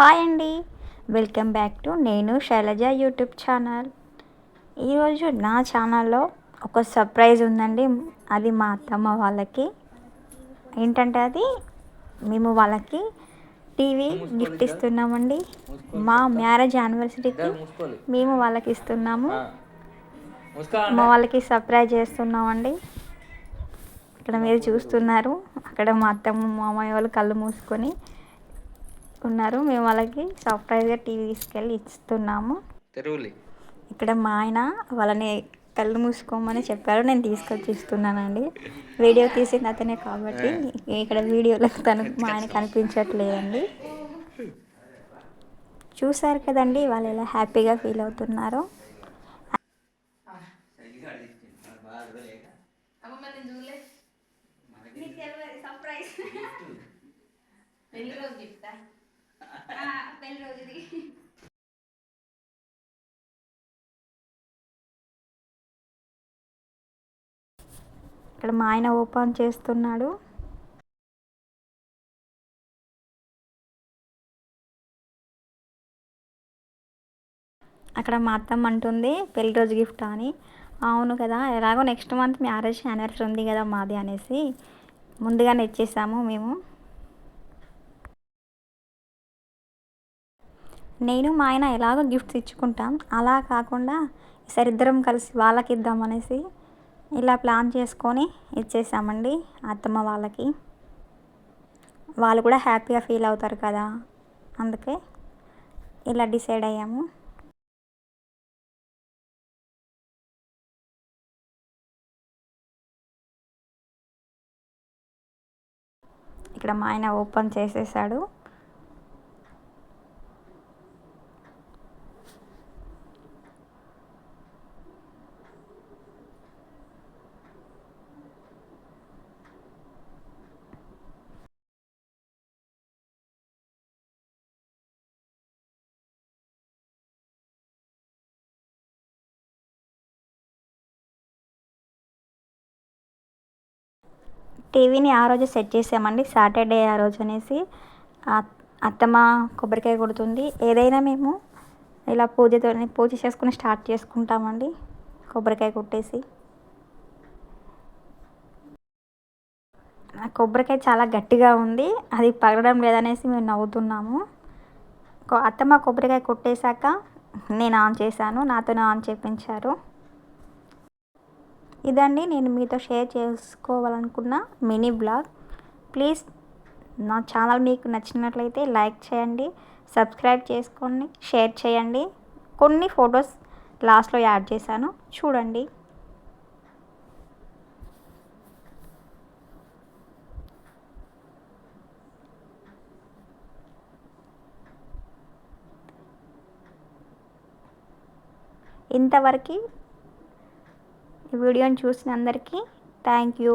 Hi అండి. Welcome back to నేను Shailaja YouTube channel. ఈరోజు నా ఛానల్లో ఒక సర్ప్రైజ్ ఉందండి. అది మా అత్తమ్మ వాళ్ళకి. ఏంటంటే అది? మేము వాళ్ళకి టీవీ గిఫ్ట్ ఇస్తున్నామండి. మా మ్యారేజ్ యానివర్సరీకి మేము వాళ్ళకి ఇస్తున్నాము. మా వాళ్ళకి సర్ప్రైజ్ చేస్తున్నామండి. ఇక్కడ మీరు చూస్తున్నారు. అక్కడ మా అత్తమ్మ మామయ్య వాళ్ళు కళ్ళు మూసుకొని ఉన్నారు మేము వాళ్ళకి సర్ప్రైజ్గా టీవీ తీసుకెళ్ళి ఇస్తున్నాము. తెరువులి. ఇక్కడ మా ఆయన వాళ్ళని కళ్ళు మూసుకోమని చెప్పారు. నేను తీసుకొచ్చి ఇస్తున్నానండి. వీడియో తీసింది అతనే కాబట్టి ఇక్కడ వీడియోలో తను మా ఆయన కనిపించట్లేదండి. చూసారు కదండి వాళ్ళు ఎలా హ్యాపీగా ఫీల్ అవుతున్నారో. Ah, పెళ్ళి రోజు ఇక్కడ మా ఆయన ఓపెన్ చేస్తున్నాడు. అక్కడ మా అత్తమ్మ అంటుంది పెళ్ళి రోజు గిఫ్ట్ అని. అవును కదా ఎలాగో నెక్స్ట్ మంత్ మ్యారేజ్ యానివర్సరీ ఉంది కదా మాది అనేసి ముందుగానే ఇచ్చేసాము మేము. నేను మా ఆయన ఎలాగో గిఫ్ట్స్ ఇచ్చుకుంటాం. అలా కాకుండా ఈసారి ఇద్దరం కలిసి వాళ్ళకి ఇద్దాం అనేసి ఇలా ప్లాన్ చేసుకొని ఇచ్చేసామండి అత్తమ్మ వాళ్ళకి. వాళ్ళు కూడా హ్యాపీగా ఫీల్ అవుతారు కదా. అందుకే ఇలా డిసైడ్ అయ్యాము. ఇక్కడ మా ఆయన ఓపెన్ చేసేసాడు. టీవీని ఆ రోజు సెట్ చేసామండి. సాటర్డే ఆ రోజు అనేసి అత్తమ్మ కొబ్బరికాయ కొడుతుంది. ఏదైనా మేము ఇలా పూజతో పూజ చేసుకుని స్టార్ట్ చేసుకుంటామండి. కొబ్బరికాయ కొట్టేసి. ఆ కొబ్బరికాయ చాలా గట్టిగా ఉంది. అది పగలడం లేదనేసి మేము నవ్వుతున్నాము. అత్తమ్మ కొబ్బరికాయ కొట్టేశాక నేను ఆన్ చేశాను. నాతోనే ఆన్ చేయించారు ఇదండి నేను మీతో షేర్ చేసుకోవాలనుకున్న మినీ బ్లాగ్. ప్లీజ్ నా ఛానల్ మీకు నచ్చినట్లయితే లైక్ చేయండి సబ్స్క్రైబ్ చేసుకోండి షేర్ చేయండి. కొన్ని ఫొటోస్ లాస్ట్లో యాడ్ చేశాను. చూడండి. ఇంతవరకు ఈ వీడియోని చూసిన అందరికీ థ్యాంక్ యూ.